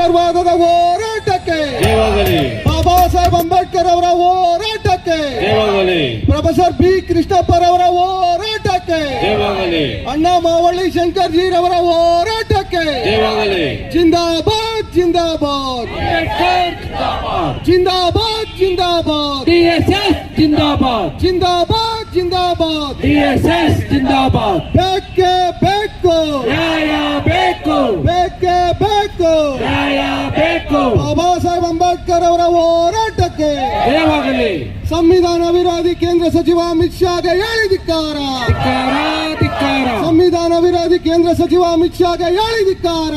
ಅಂಬೇಡ್ಕರ್ ವಾದದ ಹೋರಾಟಕ್ಕೆ ಬಾಬಾ ಸಾಹೇಬ್ ಅಂಬೇಡ್ಕರ್ ಅವರ ಹೋರಾಟಕ್ಕೆ ಪ್ರೊಫೆಸರ್ ಬಿ ಕೃಷ್ಣಪ್ಪರವರ ಹೋರಾಟಕ್ಕೆ ಅಣ್ಣ ಮಾವಳ್ಳಿ ಶಂಕರ್ಜೀರವರ ಹೋರಾಟಕ್ಕೆ ಜಯವಾಗಲಿ ಜಿಂದಾಬಾದ್ ಜಿಂದಾಬಾದ್. ಜಿಂದಾಬಾದ್. ಜಿಂದಾಬಾದ್ ಜಿಂದಾಬಾದ್. ಜಿಂದಾಬಾದ್. ಜಿಂದಾಬಾದ್ ಜಿಂದಾಬಾದ್. ಬೇಕೇ ಬೇಕು. ಬಾಬಾ ಸಾಹೇಬ್ ಅಂಬೇಡ್ಕರ್ ಅವರ ಹೋರಾಟಕ್ಕೆ ಜಯವಾಗಲಿ. ಸಂವಿಧಾನ ವಿರೋಧಿ ಕೇಂದ್ರ ಸಚಿವ ಅಮಿತ್ ಶಾಗೆ ಧಿಕ್ಕಾರ. ಧಿಕ್ಕಾರ ಸಂವಿಧಾನ ವಿರೋಧಿ ಕೇಂದ್ರ ಸಚಿವ ಅಮಿತ್ ಶಾಗೆ ಧಿಕ್ಕಾರ.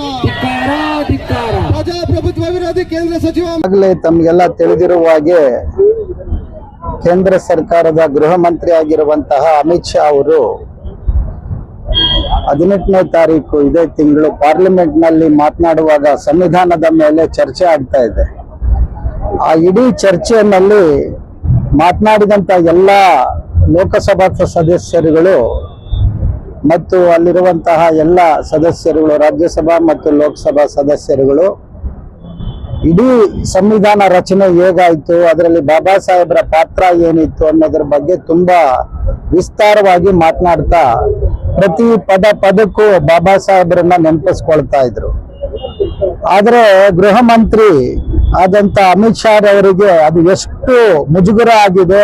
ಧಿಕ್ಕಾರ ಪ್ರಜಾಪ್ರಭುತ್ವ ವಿರೋಧಿ ಕೇಂದ್ರ ಸಚಿವ ಆಗಲೇ ತಮಗೆಲ್ಲ ತಿಳಿದಿರುವ ಹಾಗೆ ಕೇಂದ್ರ ಸರ್ಕಾರದ ಗೃಹ ಮಂತ್ರಿ ಆಗಿರುವಂತಹ ಅಮಿತ್ ಶಾ ಅವರು ಹದಿನೆಂಟನೇ ತಾರೀಕು ಇದೇ ತಿಂಗಳು ಪಾರ್ಲಿಮೆಂಟ್ನಲ್ಲಿ ಮಾತನಾಡುವಾಗ ಸಂವಿಧಾನದ ಮೇಲೆ ಚರ್ಚೆ ಆಗ್ತಾ ಇದೆ. ಆ ಇಡೀ ಚರ್ಚೆಯಲ್ಲಿ ಮಾತನಾಡಿದಂತ ಎಲ್ಲ ಲೋಕಸಭಾ ಸದಸ್ಯರುಗಳು ಮತ್ತು ಅಲ್ಲಿರುವಂತಹ ಎಲ್ಲ ಸದಸ್ಯರುಗಳು, ರಾಜ್ಯಸಭಾ ಮತ್ತು ಲೋಕಸಭಾ ಸದಸ್ಯರುಗಳು, ಇಡೀ ಸಂವಿಧಾನ ರಚನೆ ಹೇಗಾಯ್ತು, ಅದರಲ್ಲಿ ಬಾಬಾ ಸಾಹೇಬ್ರ ಪಾತ್ರ ಏನಿತ್ತು ಅನ್ನೋದ್ರ ಬಗ್ಗೆ ತುಂಬಾ ವಿಸ್ತಾರವಾಗಿ ಮಾತನಾಡ್ತಾ ಪ್ರತಿ ಪದ ಪದಕ್ಕೂ ಬಾಬಾ ಸಾಹೇಬ್ರನ್ನ ನೆನಪಿಸ್ಕೊಳ್ತಾ ಇದ್ರು. ಆದರೆ ಗೃಹ ಮಂತ್ರಿ ಆದಂತ ಅಮಿತ್ ಶಾ ಅವರಿಗೆ ಅದು ಎಷ್ಟು ಮುಜುಗರ ಆಗಿದೆ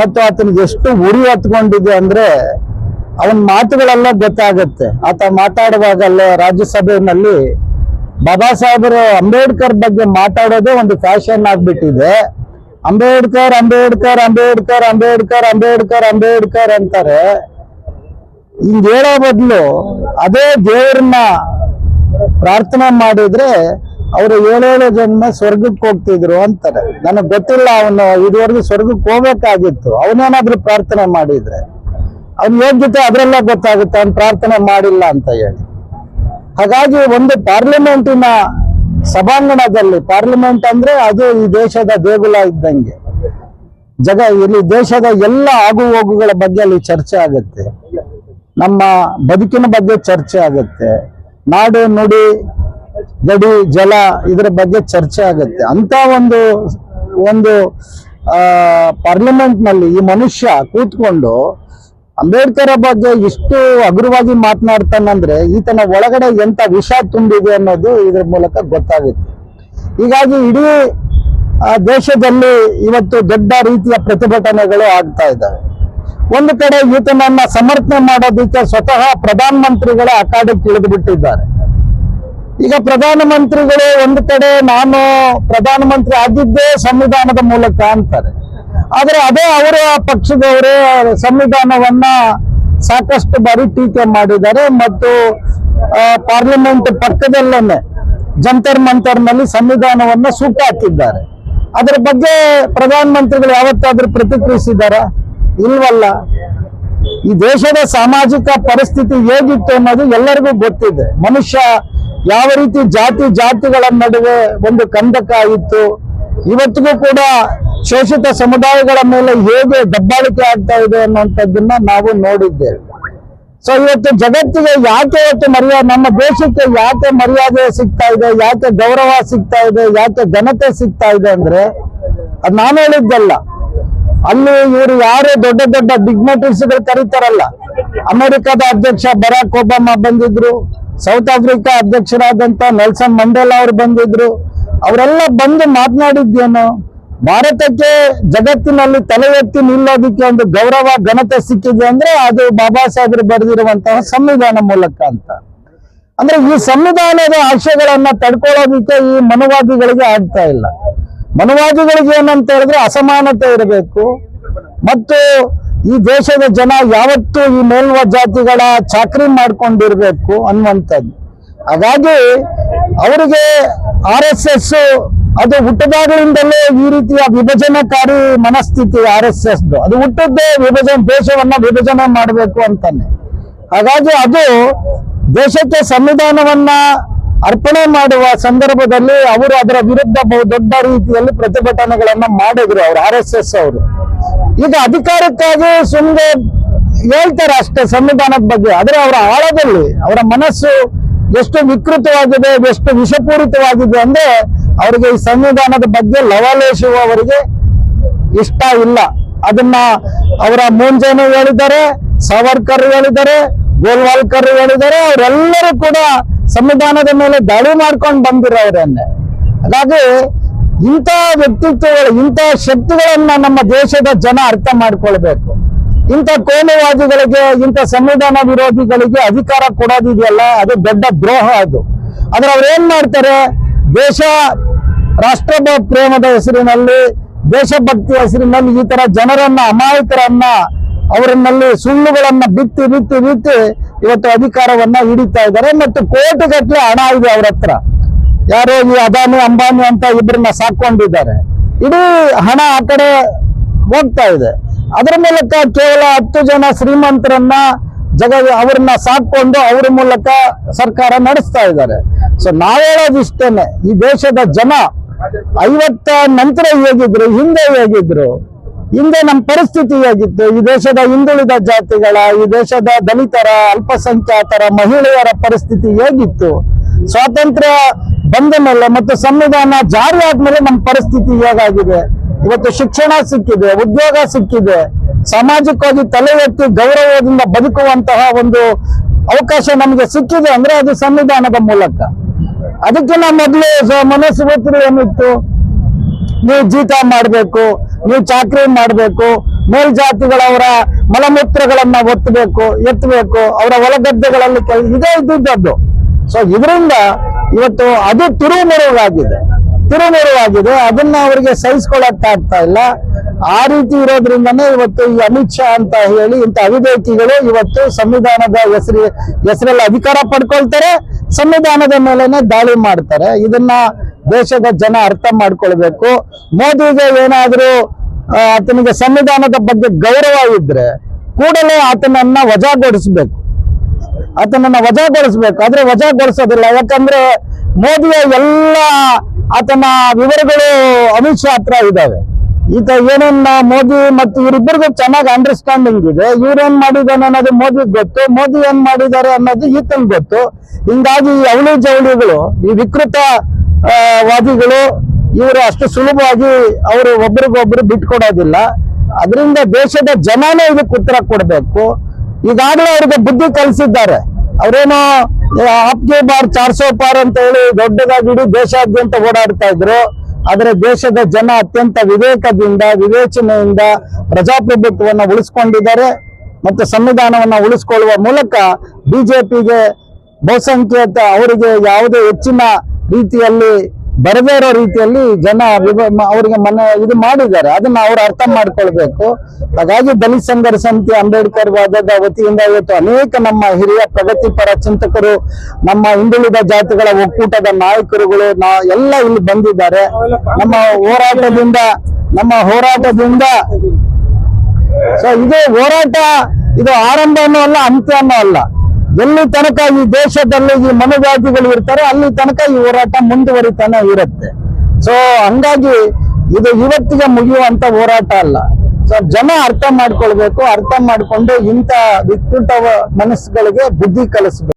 ಮತ್ತು ಆತನಿಗೆ ಎಷ್ಟು ಉರಿ ಹತ್ಕೊಂಡಿದೆ ಅಂದ್ರೆ ಅವನ ಮಾತುಗಳೆಲ್ಲ ಗೊತ್ತಾಗುತ್ತೆ. ಆತ ಮಾತಾಡುವಾಗಲ್ಲೇ ರಾಜ್ಯಸಭೆಯಲ್ಲಿ ಬಾಬಾ ಸಾಹೇಬರು ಅಂಬೇಡ್ಕರ್ ಬಗ್ಗೆ ಮಾತಾಡೋದೇ ಒಂದು ಫ್ಯಾಷನ್ ಆಗ್ಬಿಟ್ಟಿದೆ. ಅಂಬೇಡ್ಕರ್ ಅಂಬೇಡ್ಕರ್ ಅಂಬೇಡ್ಕರ್ ಅಂಬೇಡ್ಕರ್ ಅಂಬೇಡ್ಕರ್ ಅಂಬೇಡ್ಕರ್ ಅಂತಾರೆ. ಹಿಂಗ್ ಹೇಳೋ ಬದಲು ಅದೇ ದೇವ್ರನ್ನ ಪ್ರಾರ್ಥನೆ ಮಾಡಿದ್ರೆ ಅವರು ಏಳೇಳು ಜನ್ಮ ಸ್ವರ್ಗಕ್ಕೆ ಹೋಗ್ತಿದ್ರು ಅಂತಾರೆ. ನನಗೆ ಗೊತ್ತಿಲ್ಲ ಅವನು ಇದುವರೆಗೂ ಸ್ವರ್ಗಕ್ಕೆ ಹೋಗ್ಬೇಕಾಗಿತ್ತು. ಅವನೇನಾದ್ರೂ ಪ್ರಾರ್ಥನೆ ಮಾಡಿದ್ರೆ. ಅವ್ನು ಯೋಗ್ಯತೆ ಅದ್ರಲ್ಲ ಗೊತ್ತಾಗುತ್ತೆ, ಅವ್ನು ಪ್ರಾರ್ಥನೆ ಮಾಡಿಲ್ಲ ಅಂತ ಹೇಳಿ. ಹಾಗಾಗಿ ಒಂದು ಪಾರ್ಲಿಮೆಂಟಿನ ಸಭಾಂಗಣದಲ್ಲಿ, ಪಾರ್ಲಿಮೆಂಟ್ ಅಂದ್ರೆ ಅದು ಈ ದೇಶದ ದೇಗುಲ ಇದ್ದಂಗೆ. ಜಗ, ಇಲ್ಲಿ ದೇಶದ ಎಲ್ಲ ಆಗು ಹೋಗುಗಳ ಬಗ್ಗೆ ಅಲ್ಲಿ ಚರ್ಚೆ ಆಗುತ್ತೆ. ನಮ್ಮ ಬದುಕಿನ ಬಗ್ಗೆ ಚರ್ಚೆ ಆಗುತ್ತೆ. ನಾಡು ನುಡಿ, ಗಡಿ, ಜಲ ಇದರ ಬಗ್ಗೆ ಚರ್ಚೆ ಆಗುತ್ತೆ. ಅಂತ ಒಂದು ಒಂದು ಪಾರ್ಲಿಮೆಂಟ್ನಲ್ಲಿ ಈ ಮನುಷ್ಯ ಕೂತ್ಕೊಂಡು ಅಂಬೇಡ್ಕರ್ ಬಗ್ಗೆ ಇಷ್ಟು ಹಗುರವಾಗಿ ಮಾತನಾಡ್ತಾನಂದ್ರೆ ಈತನ ಒಳಗಡೆ ಎಂತ ವಿಷ ತುಂಬಿದೆ ಅನ್ನೋದು ಇದ್ರ ಮೂಲಕ ಗೊತ್ತಾಗುತ್ತೆ. ಹೀಗಾಗಿ ಇಡೀ ದೇಶದಲ್ಲಿ ಇವತ್ತು ದೊಡ್ಡ ರೀತಿಯ ಪ್ರತಿಭಟನೆಗಳು ಆಗ್ತಾ ಇದ್ದಾವೆ. ಒಂದು ಕಡೆ ಈತನನ್ನ ಸಮರ್ಥನೆ ಮಾಡೋದಕ್ಕೆ ಸ್ವತಃ ಪ್ರಧಾನ ಮಂತ್ರಿಗಳೇ ಅಖಾಡಕ್ಕೆ ಇಳಿದು ಬಿಟ್ಟಿದ್ದಾರೆ ಈಗ ಪ್ರಧಾನಮಂತ್ರಿಗಳು ಒಂದು ಕಡೆ ನಾನು ಪ್ರಧಾನಮಂತ್ರಿ ಆಗಿದ್ದೇ ಸಂವಿಧಾನದ ಮೂಲಕ ಅಂತಾರೆ. ಆದ್ರೆ ಅದೇ ಅವರ ಪಕ್ಷದವರೇ ಸಂವಿಧಾನವನ್ನ ಸಾಕಷ್ಟು ಬಾರಿ ಟೀಕೆ ಮಾಡಿದ್ದಾರೆ ಮತ್ತು ಪಾರ್ಲಿಮೆಂಟ್ ಪಕ್ಕದಲ್ಲೇನೆ ಜಂತರ್ ಮಂತರ್ನಲ್ಲಿ ಸಂವಿಧಾನವನ್ನ ಸೂಟ ಹಾಕಿದ್ದಾರೆ. ಅದರ ಬಗ್ಗೆ ಪ್ರಧಾನಮಂತ್ರಿಗಳು ಯಾವತ್ತಾದ್ರೂ ಪ್ರತಿಕ್ರಿಯಿಸಿದಾರ ಇಲ್ವಲ್ಲ? ಈ ದೇಶದ ಸಾಮಾಜಿಕ ಪರಿಸ್ಥಿತಿ ಹೇಗಿತ್ತು ಅನ್ನೋದು ಎಲ್ಲರಿಗೂ ಗೊತ್ತಿದೆ. ಮನುಷ್ಯ ಯಾವ ರೀತಿ ಜಾತಿ ಜಾತಿಗಳ ನಡುವೆ ಒಂದು ಕಂದಕ ಇತ್ತು, ಇವತ್ತಿಗೂ ಕೂಡ ಶೋಷಿತ ಸಮುದಾಯಗಳ ಮೇಲೆ ಹೇಗೆ ದಬ್ಬಾಳಿಕೆ ಆಗ್ತಾ ಇದೆ ಅನ್ನುವಂಥದ್ದನ್ನ ನಾವು ನೋಡಿದ್ದೇವೆ. ಸೊ ಇವತ್ತು ಜಗತ್ತಿಗೆ ಯಾಕೆ ಇವತ್ತು ಮರ್ಯಾದೆ ನಮ್ಮ ದೇಶಕ್ಕೆ ಯಾಕೆ ಮರ್ಯಾದೆ ಸಿಗ್ತಾ ಇದೆ, ಯಾಕೆ ಗೌರವ ಸಿಗ್ತಾ ಇದೆ, ಯಾಕೆ ಘನತೆ ಸಿಗ್ತಾ ಇದೆ ಅಂದ್ರೆ ಅದ್ ನಾನು ಹೇಳಿದ್ದಲ್ಲ ಅಲ್ಲಿ ಇವರು ಯಾರು ದೊಡ್ಡ ದೊಡ್ಡ ಡಿಗ್ನಟರೀಸ್ಗಳು ಕರೀತಾರಲ್ಲ. ಅಮೆರಿಕದ ಅಧ್ಯಕ್ಷ ಬರಾಕ್ ಒಬಾಮಾ ಬಂದಿದ್ರು, ಸೌತ್ ಆಫ್ರಿಕಾ ಅಧ್ಯಕ್ಷರಾದಂತ ನೆಲ್ಸನ್ ಮಂಡೇಲಾ ಅವರು ಬಂದಿದ್ರು. ಅವರೆಲ್ಲ ಬಂದು ಮಾತನಾಡಿದ್ದೇನು ಭಾರತಕ್ಕೆ ಜಗತ್ತಿನಲ್ಲಿ ತಲೆ ಎತ್ತಿ ನಿಲ್ಲೋದಕ್ಕೆ ಒಂದು ಗೌರವ, ಘನತೆ ಸಿಕ್ಕಿದೆ ಅಂದ್ರೆ ಅದು ಬಾಬಾ ಸಾಹೇಬರು ಬರೆದಿರುವಂತಹ ಸಂವಿಧಾನ ಮೂಲಕ ಅಂತ. ಅಂದ್ರೆ ಈ ಸಂವಿಧಾನದ ಆಶಯಗಳನ್ನ ತಡ್ಕೊಳ್ಳೋದಕ್ಕೆ ಈ ಮನುವಾದಿಗಳಿಗೆ ಆಗ್ತಾ ಇಲ್ಲ. ಮನುವಾದಿಗಳಿಗೆ ಏನಂತ ಹೇಳಿದ್ರೆ ಅಸಮಾನತೆ ಇರಬೇಕು. ಮತ್ತು ಈ ದೇಶದ ಜನ ಯಾವತ್ತೂ ಈ ಮೇಲ್ವ ಜಾತಿಗಳ ಚಾಕ್ರಿ ಮಾಡ್ಕೊಂಡಿರ್ಬೇಕು ಅನ್ನುವಂಥದ್ದು. ಹಾಗಾಗಿ ಅವರಿಗೆ ಆರ್ ಎಸ್ ಎಸ್ ಅದು ಹುಟ್ಟದಾಗಲಿಂದಲೇ ಈ ರೀತಿಯ ವಿಭಜನಕಾರಿ ಮನಸ್ಥಿತಿ ಆರ್ ಎಸ್ ಎಸ್ ಅದು ಹುಟ್ಟದ್ದೇ ವಿಭಜನೆ, ದೇಶವನ್ನ ವಿಭಜನೆ ಮಾಡಬೇಕು ಅಂತಾನೆ. ಹಾಗಾಗಿ ಅದು ದೇಶಕ್ಕೆ ಸಂವಿಧಾನವನ್ನ ಅರ್ಪಣೆ ಮಾಡುವ ಸಂದರ್ಭದಲ್ಲಿ ಅವರು ಅದರ ವಿರುದ್ಧ ಬಹು ದೊಡ್ಡ ರೀತಿಯಲ್ಲಿ ಪ್ರತಿಭಟನೆಗಳನ್ನ ಮಾಡಿದ್ರು ಅವರು ಆರ್ ಎಸ್ ಅವರು. ಈಗ ಅಧಿಕಾರಕ್ಕಾಗಿ ಸುಮ್ಮನೆ ಹೇಳ್ತಾರೆ ಅಷ್ಟೇ ಸಂವಿಧಾನದ ಬಗ್ಗೆ, ಆದರೆ ಅವರ ಆಳದಲ್ಲಿ, ಅವರ ಮನಸ್ಸು ಎಷ್ಟು ವಿಕೃತವಾಗಿದೆ, ಎಷ್ಟು ವಿಷಪೂರಿತವಾಗಿದೆ ಅಂದ್ರೆ ಅವರಿಗೆ ಈ ಸಂವಿಧಾನದ ಬಗ್ಗೆ ಲವಲೇಶವು ಅವರಿಗೆ ಇಷ್ಟ ಇಲ್ಲ. ಅದನ್ನ ಅವರ ಮುಂಜಾನೆ ಹೇಳಿದ್ದಾರೆ, ಸಾವರ್ಕರ್ ಹೇಳಿದ್ದಾರೆ, ಗೋಲ್ವಾಲ್ಕರ್ ಹೇಳಿದ್ದಾರೆ, ಅವರೆಲ್ಲರೂ ಕೂಡ ಸಂವಿಧಾನದ ಮೇಲೆ ದಾಳಿ ಮಾಡ್ಕೊಂಡು ಬಂದಿರೋರನ್ನೇ ಹಾಗಾಗಿ ಇಂಥ ವ್ಯಕ್ತಿತ್ವಗಳು, ಇಂಥ ಶಕ್ತಿಗಳನ್ನ ನಮ್ಮ ದೇಶದ ಜನ ಅರ್ಥ ಮಾಡ್ಕೊಳ್ಬೇಕು. ಇಂಥ ಕೋಮುವಾದಿಗಳಿಗೆ, ಇಂಥ ಸಂವಿಧಾನ ವಿರೋಧಿಗಳಿಗೆ ಅಧಿಕಾರ ಕೊಡೋದಿದೆಯಲ್ಲ, ಅದು ದೊಡ್ಡ ದ್ರೋಹ ಅದು. ಆದ್ರೆ ಅವ್ರು ಏನ್ ಮಾಡ್ತಾರೆ? ದೇಶ ರಾಷ್ಟ್ರ ಪ್ರೇಮದ ಹೆಸರಿನಲ್ಲಿ ದೇಶಭಕ್ತಿ ಹೆಸರಿನಲ್ಲಿ ಈ ತರ ಜನರನ್ನ, ಅಮಾಯಕರನ್ನ ಅವರನ್ನಲ್ಲಿ ಸುಳ್ಳುಗಳನ್ನ ಬಿತ್ತಿ ಬಿತ್ತಿ ಬಿತ್ತಿ ಇವತ್ತು ಅಧಿಕಾರವನ್ನ ಹಿಡಿತಾ ಇದ್ದಾರೆ ಮತ್ತು ಕೋಟಿಗಟ್ಟಲೆ ಹಣ ಇದೆ ಅವ್ರ ಹತ್ರ. ಯಾರೋ ಈ ಅದಾನಿ, ಅಂಬಾನಿ ಅಂತ ಇಬ್ಬರನ್ನ ಸಾಕೊಂಡಿದ್ದಾರೆ ಇಡೀ ಹಣ ಆ ಕಡೆ ಹೋಗ್ತಾ ಇದೆ. ಅದರ ಮೂಲಕ ಕೇವಲ ಹತ್ತು ಜನ ಶ್ರೀಮಂತರನ್ನ ಜಗ ಅವ್ರನ್ನ ಸಾಕೊಂಡು ಅವ್ರ ಮೂಲಕ ಸರ್ಕಾರ ನಡೆಸ್ತಾ ಇದ್ದಾರೆ. ಸೊ ನಾವು ಹೇಳೋದಿಷ್ಟೇನೆ, ಈ ದೇಶದ ಜನ ಐವತ್ತ ನಂತರ ಹೇಗಿದ್ರು, ಹಿಂದೆ ಹೇಗಿದ್ರು ಹಿಂದೆ ನಮ್ಮ ಪರಿಸ್ಥಿತಿ ಹೇಗಿತ್ತು? ಈ ದೇಶದ ಹಿಂದುಳಿದ ಜಾತಿಗಳ, ಈ ದೇಶದ ದಲಿತರ, ಅಲ್ಪಸಂಖ್ಯಾತರ, ಮಹಿಳೆಯರ ಪರಿಸ್ಥಿತಿ ಹೇಗಿತ್ತು? ಸ್ವಾತಂತ್ರ್ಯ ಬಂದ ಮೇಲೆ ಮತ್ತು ಸಂವಿಧಾನ ಜಾರಿ ಆದ್ಮೇಲೆ ನಮ್ಮ ಪರಿಸ್ಥಿತಿ ಹೇಗಾಗಿದೆ? ಇವತ್ತು ಶಿಕ್ಷಣ ಸಿಕ್ಕಿದೆ, ಉದ್ಯೋಗ ಸಿಕ್ಕಿದೆ. ಸಾಮಾಜಿಕವಾಗಿ ತಲೆ ಎತ್ತಿ ಗೌರವದಿಂದ ಬದುಕುವಂತಹ ಒಂದು ಅವಕಾಶ ನಮಗೆ ಸಿಕ್ಕಿದೆ ಅಂದ್ರೆ ಅದು ಸಂವಿಧಾನದ ಮೂಲಕ. ಅದಕ್ಕಿಂತ ಮೊದಲು ಮನಸ್ಸು ಏನಿತ್ತು. ನೀವು ಜೀತ ಮಾಡಬೇಕು ನೀವು ಚಾಕ್ರಿ ಮಾಡಬೇಕು, ಮೇಲ್ಜಾತಿಗಳವರ ಮಲಮೂತ್ರಗಳನ್ನ ಒತ್ತಬೇಕು ಎತ್ತಬೇಕು ಅವರ ಹೊಲಗದ್ದೆಗಳಲ್ಲಿ ಕೆಲ, ಇದೇ ಇದ್ದಿದ್ದದ್ದು. ಸೊ ಇದರಿಂದ ಇವತ್ತು ಅದು ತಿರುಮುರುವಾಗಿದೆ ತಿರುಮುರುವಾಗಿದೆ ಅದನ್ನ ಅವರಿಗೆ ಸಹಿಸ್ಕೊಳಕ್ ಆಗ್ತಾ ಇಲ್ಲ. ಆ ರೀತಿ ಇರೋದ್ರಿಂದನೇ ಇವತ್ತು ಈ ಅಮಿತ್ ಶಾ ಅಂತ ಹೇಳಿ ಇಂಥ ಅವಿವೇಕಿಗಳು ಇವತ್ತು ಸಂವಿಧಾನದ ಹೆಸರಿ, ಹೆಸರಲ್ಲಿ ಅಧಿಕಾರ ಪಡ್ಕೊಳ್ತಾರೆ, ಸಂವಿಧಾನದ ಮೇಲೆನೆ ದಾಳಿ ಮಾಡ್ತಾರೆ. ಇದನ್ನ ದೇಶದ ಜನ ಅರ್ಥ ಮಾಡ್ಕೊಳ್ಬೇಕು. ಮೋದಿಗೆ ಏನಾದ್ರೂ ಆತನಿಗೆ ಸಂವಿಧಾನದ ಬಗ್ಗೆ ಗೌರವ ಇದ್ರೆ ಕೂಡಲೇ ಆತನನ್ನ ವಜಾಗೊಳಿಸ್ಬೇಕು. ಆತನನ್ನ ವಜಾಗೊಳಿಸ್ಬೇಕು. ಆದ್ರೆ ವಜಾಗೊಳಿಸೋದಿಲ್ಲ. ಯಾಕಂದ್ರೆ ಮೋದಿಯ ಎಲ್ಲ ಆತನ ವಿವರಗಳು ಅಮಿತ್ ಶಾ ಹತ್ರ ಇದಾವೆ. ಈತ ಏನನ್ನ ಮೋದಿ ಮತ್ತು ಇವರಿಬ್ಬರಿಗೂ ಚೆನ್ನಾಗಿ ಅಂಡರ್ಸ್ಟ್ಯಾಂಡಿಂಗ್ ಇದೆ. ಇವ್ರೇನ್ ಮಾಡಿದಾನೆ ಅನ್ನೋದು ಮೋದಿ ಗೊತ್ತು. ಮೋದಿ ಏನ್ ಮಾಡಿದ್ದಾರೆ ಅನ್ನೋದು ಈತನ್ ಗೊತ್ತು. ಹಿಂಗಾಗಿ ಈ ಅವಳಿ ಜವಳಿಗಳು, ಈ ವಿಕೃತ ವಾದಿಗಳು ಇವರು ಅಷ್ಟು ಸುಲಭವಾಗಿ ಅವರು ಒಬ್ರಿಗೊಬ್ರು ಬಿಟ್ಕೊಡೋದಿಲ್ಲ ಅದರಿಂದ ದೇಶದ ಜನನೇ ಇದಕ್ಕೆ ಉತ್ತರ ಕೊಡಬೇಕು. ಈಗಾಗಲೇ ಅವ್ರಿಗೆ ಬುದ್ಧಿ ಕಲಿಸಿದ್ದಾರೆ. ಅವರೇನೋ ಆಪ್ಗೆ ಬಾರ್, ಚಾರ್ಸೋ ಪಾರ್ ಅಂತ ಹೇಳಿ ದೊಡ್ಡದಾಗಿ ಇಡೀ ದೇಶಾದ್ಯಂತ ಓಡಾಡ್ತಾ ಇದ್ರು. ಆದರೆ ದೇಶದ ಜನ ಅತ್ಯಂತ ವಿವೇಕದಿಂದ, ವಿವೇಚನೆಯಿಂದ ಪ್ರಜಾಪ್ರಭುತ್ವವನ್ನು ಉಳಿಸ್ಕೊಂಡಿದ್ದಾರೆ. ಮತ್ತು ಸಂವಿಧಾನವನ್ನು ಉಳಿಸ್ಕೊಳ್ಳುವ ಮೂಲಕ ಬಿಜೆಪಿಗೆ ಬಹುಸಂಖ್ಯಾತ ಅವರಿಗೆ ಯಾವುದೇ ಹೆಚ್ಚಿನ ರೀತಿಯಲ್ಲಿ, ಬರದೇ ಇರೋ ರೀತಿಯಲ್ಲಿ ಜನ ಅವರಿಗೆ ಮನೆ ಇದು ಮಾಡಿದ್ದಾರೆ. ಅದನ್ನ ಅವ್ರು ಅರ್ಥ ಮಾಡ್ಕೊಳ್ಬೇಕು. ಹಾಗಾಗಿ ದಲಿತ ಸಂಘರ್ಷ ಸಮಿತಿ ಅಂಬೇಡ್ಕರ್ ವಾದದ ವತಿಯಿಂದ ಇವತ್ತು ಅನೇಕ ನಮ್ಮ ಹಿರಿಯ ಪ್ರಗತಿಪರ ಚಿಂತಕರು, ನಮ್ಮ ಹಿಂದುಳಿದ ಜಾತಿಗಳ ಒಕ್ಕೂಟದ ನಾಯಕರುಗಳು ನಾ, ಎಲ್ಲ ಇಲ್ಲಿ ಬಂದಿದ್ದಾರೆ. ನಮ್ಮ ಹೋರಾಟದಿಂದ ನಮ್ಮ ಹೋರಾಟದಿಂದ. ಸೊ ಇದು ಹೋರಾಟ, ಇದು ಆರಂಭನೂ ಅಲ್ಲ, ಅಂತ್ಯನೂ ಅಲ್ಲ. ಎಲ್ಲಿ ತನಕ ಈ ದೇಶದಲ್ಲಿ ಈ ಮನುಜಾತಿಗಳು ಇರ್ತಾರೆ ಅಲ್ಲಿ ತನಕ ಈ ಹೋರಾಟ ಮುಂದುವರಿತಾನೆ ಇರುತ್ತೆ. ಸೊ ಹಂಗಾಗಿ ಇದು ಇವತ್ತಿಗೆ ಮುಗಿಯುವಂತ ಹೋರಾಟ ಅಲ್ಲ. ಸೊ ಜನ ಅರ್ಥ ಮಾಡ್ಕೊಳ್ಬೇಕು, ಅರ್ಥ ಮಾಡ್ಕೊಂಡು ಇಂಥ ವಿಕೃತ ಮನಸ್ಸುಗಳಿಗೆ ಬುದ್ಧಿ ಕಲಿಸ್ಬೇಕು.